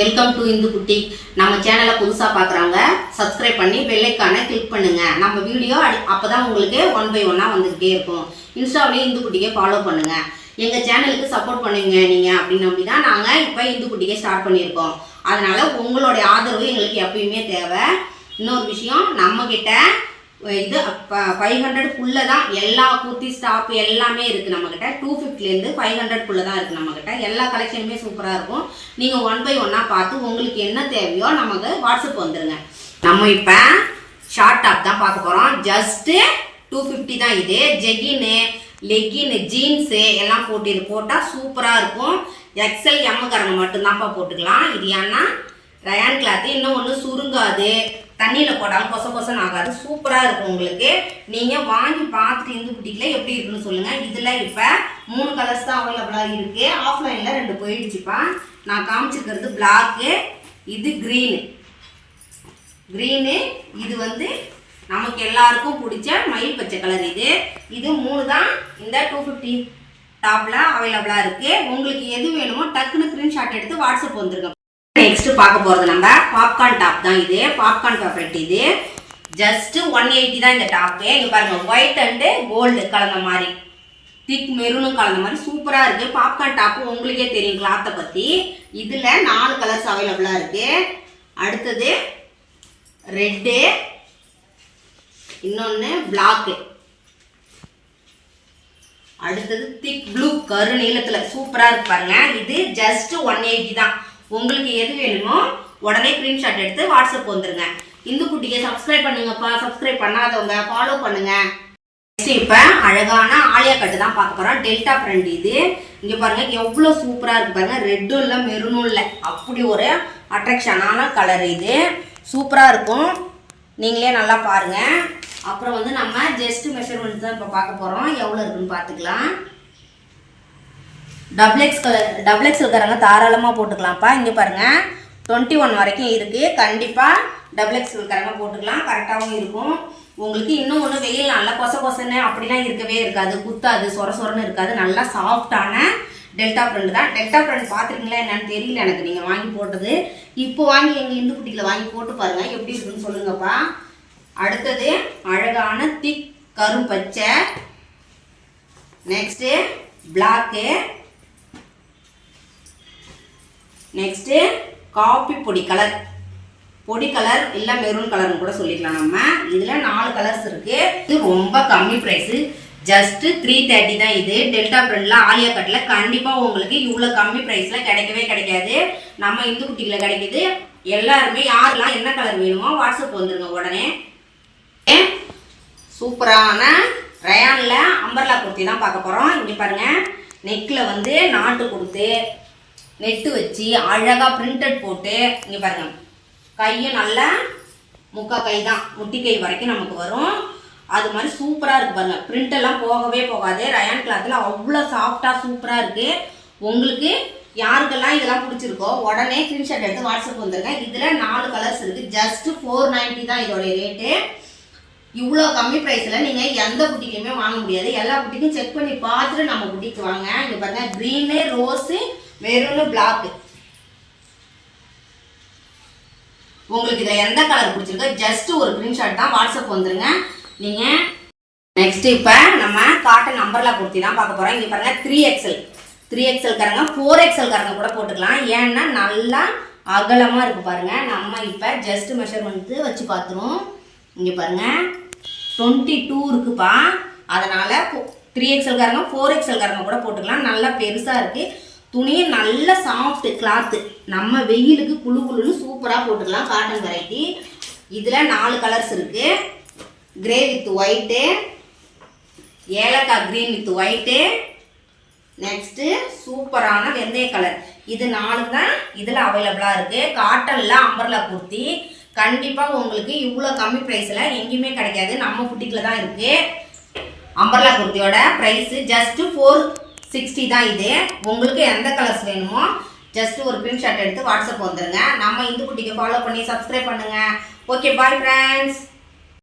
Welcome to Hindu குட்டி நம்ம சேனலை புதுசாக பார்க்குறாங்க சப்ஸ்கிரைப் பண்ணி பெல்லைக்கான கிளிக் பண்ணுங்கள் நம்ம வீடியோ அடி அப்பதான் உங்களுக்கு ஒன் பை ஒன்னாக வந்துக்கிட்டே இருக்கும். இன்ஸ்டாவிலேயே இந்து குட்டியை ஃபாலோ பண்ணுங்கள் எங்கள் சேனலுக்கு சப்போர்ட் பண்ணுவீங்க நீங்கள் அப்படின்னு நம்பி தான் நாங்கள் இப்போ இந்து குட்டியை ஸ்டார்ட் பண்ணியிருக்கோம். அதனால் உங்களுடைய ஆதரவு எங்களுக்கு எப்பயுமே தேவை. இன்னொரு விஷயம் நம்மக்கிட்ட இது ஃபைவ் ஹண்ட்ரட்குள்ளே தான் எல்லா குர்த்தி ஸ்டாப் எல்லாமே இருக்குது நம்மக்கிட்ட டூ ஃபிஃப்டிலேருந்து ஃபைவ் ஹண்ட்ரட்குள்ளே தான் இருக்குது நம்மக்கிட்ட எல்லா கலெக்ஷனுமே சூப்பராக இருக்கும். நீங்கள் ஒன் பை ஒன்னாக பார்த்து உங்களுக்கு என்ன தேவையோ நமக்கு வாட்ஸ்அப் வந்துருங்க. நம்ம இப்போ ஷார்ட் டாப் தான் பார்க்க போகிறோம் ஜஸ்ட்டு டூ ஃபிஃப்டி தான் இது. ஜெகின்னு லெகின்னு ஜீன்ஸு எல்லாம் போட்டு இது போட்டால் சூப்பராக இருக்கும். எக்ஸல் எம்மக்காரங்க மட்டும்தான்ப்பா போட்டுக்கலாம். இது ஏன்னா ரயான் கிளாத்து இன்னும் ஒன்று சுருங்காது. தண்ணியில் போட்டாலும் கொச கொசன்னு ஆகாது. சூப்பராக இருக்கும் உங்களுக்கு. நீங்கள் வாங்கி பார்த்துட்டு இந்து புட்டிக்கில் எப்படி இருக்குன்னு சொல்லுங்கள் இதில் இப்போ மூணு கலர்ஸ் தான் அவைலபிளாக இருக்குது ஆஃப்லைனில் ரெண்டு போயிடுச்சுப்பா. நான் காமிச்சிருக்கிறது பிளாக்கு இது க்ரீனு க்ரீனு இது வந்து நமக்கு எல்லாருக்கும் பிடிச்ச மயில் பச்சை கலர் இது. இது மூணு தான் இந்த டூ ஃபிஃப்டி டாப்பில் அவைலபிளாக இருக்குது உங்களுக்கு எது வேணுமோ டக்குன்னு ஸ்க்ரீன்ஷாட் எடுத்து வாட்ஸ்அப் வந்துருங்க. பார்க்க போகிறது நம்ம பாப்கார்ன் டாப் தான் இது. பாப்கார்ன் ஃபேவரட் இது. ஜஸ்ட் ஒன் எயிட்டி தான் இந்த டாப்பு இங்கே பாருங்கள் ஒயிட் அண்டு கோல்டு கலந்த மாதிரி. திக் மெரூனும் கலந்த மாதிரி சூப்பராக இருக்குது பாப்கார்ன் டாப்பு உங்களுக்கே தெரியும் கிளாத்தை பற்றி இதில் நாலு கலர்ஸ் அவைலபிளாக இருக்குது அடுத்தது ரெட்டு இன்னொன்று பிளாக்கு அடுத்தது திக் ப்ளூ கரு நீளத்தில் சூப்பராக இருக்கு பாருங்க. இது ஜஸ்ட் ஒன் எயிட்டி தான். உங்களுக்கு எது வேணுமோ உடனே ஸ்க்ரீன்ஷாட் எடுத்து வாட்ஸ்அப் வந்துருங்க. இந்து குட்டியை சப்ஸ்கிரைப் பண்ணுங்கப்பா. சப்ஸ்கிரைப் பண்ணாதவங்க ஃபாலோ பண்ணுங்க. நெக்ஸ்ட் இப்போ அழகான ஆலியா கட்டு தான் பார்க்க போகிறோம் டெல்டா ஃப்ரெண்ட் இது. இங்கே பாருங்க எவ்வளோ சூப்பராக இருக்கு பாருங்க. ரெட்டும் இல்லை மெரூனும் இல்லை. அப்படி ஒரு அட்ராக்ஷனான கலர் இது. சூப்பராக இருக்கும். நீங்களே நல்லா பாருங்க. அப்புறம் வந்து நம்ம ஜஸ்ட் மெஷர்மெண்ட் தான் இப்போ பார்க்க போகிறோம் எவ்வளோ இருக்குன்னு பார்த்துக்கலாம். Double X colour double X இருக்கிறவங்க தாராளமாக போட்டுக்கலாம்ப்பா. இங்கே பாருங்கள் டுவெண்ட்டி ஒன் வரைக்கும் இருக்குது கண்டிப்பாக டபுள் எக்ஸ் இருக்கிறவங்க போட்டுக்கலாம். கரெக்டாகவும் இருக்கும். உங்களுக்கு இன்னும் ஒன்று வெயில் நல்லா கொச கொசன்னு அப்படிலாம் இருக்கவே இருக்காது. குத்தாது சொர சொரன்னு இருக்காது. நல்லா சாஃப்டான டெல்டா ஃப்ரெண்டு தான். டெல்டா ஃப்ரெண்ட் பார்த்துருக்கீங்களா என்னன்னு தெரியல எனக்கு. நீங்கள் வாங்கி போட்டது. இப்போ வாங்கி எங்கள் இந்து குட்டியில் வாங்கி போட்டு பாருங்கள் எப்படி இருக்குன்னு சொல்லுங்கப்பா. அடுத்தது அழகான திக் கரும்பச்சை. நெக்ஸ்ட்டு பிளாக்கு நெக்ஸ்ட்டு காப்பி பொடி கலர் பொடி கலர் இல்லை மெரூன் கலர்னு கூட சொல்லிக்கலாம் நம்ம. இதில் நாலு கலர்ஸ் இருக்குது இது ரொம்ப கம்மி ப்ரைஸு ஜஸ்ட்டு த்ரீ தேர்ட்டி தான் இது. டெல்டா பிரிண்டில் ஆலியா கட்டில் கண்டிப்பாக உங்களுக்கு இவ்வளோ கம்மி ப்ரைஸில் கிடைக்கவே கிடைக்காது. நம்ம இந்து குட்டியில் கிடைக்கிது. எல்லாருமே யாரெல்லாம் என்ன கலர் வேணுமோ வாட்ஸ்அப் வந்துருங்க உடனே. சூப்பரான ரயானில் அம்பர்லா குர்த்தி தான் பார்க்க போகிறோம் இங்கே பாருங்கள் நெக்கில் வந்து நாட்டு கொடுத்து நெட்டு வச்சு அழகாக பிரிண்டட் போட்டு இங்கே பாருங்கள் கையும் நல்லா முக்கா கை தான் முட்டி கை வரைக்கும் நமக்கு வரும். அது மாதிரி சூப்பராக இருக்குது பாருங்கள் பிரிண்டெல்லாம் போகவே போகாது. ரயான் கிளாத்தில் அவ்வளோ சாஃப்டாக சூப்பராக இருக்குது உங்களுக்கு யாருக்கெல்லாம் இதெல்லாம் பிடிச்சிருக்கோ உடனே ஸ்க்ரீன்ஷாட் எடுத்து வாட்ஸ்அப் வந்துருங்க. இதில் நாலு கலர்ஸ் இருக்குது ஜஸ்ட் ஃபோர் நைன்ட்டி தான் இதோடைய ரேட்டு இவ்வளோ கம்மி ப்ரைஸில் நீங்கள் எந்த குட்டிக்குமே வாங்க முடியாது. எல்லா குட்டிக்கும் செக் பண்ணி பார்த்துட்டு நம்ம குட்டிக்கு வாங்க. இங்கே பாருங்க க்ரீனு ரோஸு மெரூனு பிளாக்கு உங்களுக்கு இதில் எந்த கலர் பிடிச்சிருக்கோ ஜஸ்ட் ஒரு ஸ்க்ரீன்ஷாட் தான் வாட்ஸ்அப் வந்துருங்க. நீங்கள் நெக்ஸ்ட் இப்போ நம்ம காட்டன் நம்பரில் கொடுத்தி தான் பார்க்க போகிறோம் இங்கே பாருங்க த்ரீ எக்ஸல் த்ரீ எக்ஸல் காரங்க ஃபோர் எக்ஸல் காரங்க கூட போட்டுக்கலாம். ஏன்னா நல்லா அகலமாக இருக்கு பாருங்க. நம்ம இப்போ ஜஸ்ட் மெஷர்மெண்ட்டு வச்சு பார்த்துருவோம். இங்கே பாருங்க டுவெண்ட்டி டூ இருக்குப்பா. அதனால் த்ரீ எக்ஸல் காரங்க ஃபோர் எக்ஸல் காரங்க கூட போட்டுக்கலாம். நல்லா பெருசாக இருக்குது துணியை நல்ல சாஃப்ட்டு கிளாத்து நம்ம வெயிலுக்கு குளு குழுன்னு சூப்பராக போட்டுக்கலாம் காட்டன் வெரைட்டி இதில் நாலு கலர்ஸ் இருக்குது கிரே வித் ஒயிட்டு ஏலக்காய் க்ரீன் வித் ஒயிட்டு நெக்ஸ்ட்டு சூப்பரான வெந்தய கலர் இது நாலு தான் இதில் அவைலபிளாக இருக்குது காட்டனில் அம்பர்லா குர்த்தி. கண்டிப்பாக உங்களுக்கு இவ்வளோ கம்மி ப்ரைஸில் எங்கேயுமே கிடைக்காது. நம்ம புட்டிக்கில் தான் இருக்குது அம்பர்லா குர்த்தியோட ப்ரைஸு ஜஸ்ட்டு ஃபோர் சிக்ஸ்டி தான் இது. உங்களுக்கு எந்த கலர்ஸ் வேணுமோ ஜஸ்ட் ஒரு ஷாட் எடுத்து வாட்ஸ்அப் வந்துடுங்க நம்ம இந்து குட்டிக்கு ஃபாலோ பண்ணி சப்ஸ்கிரைப் பண்ணுங்கள் ஓகே பாய் ஃப்ரெண்ட்ஸ்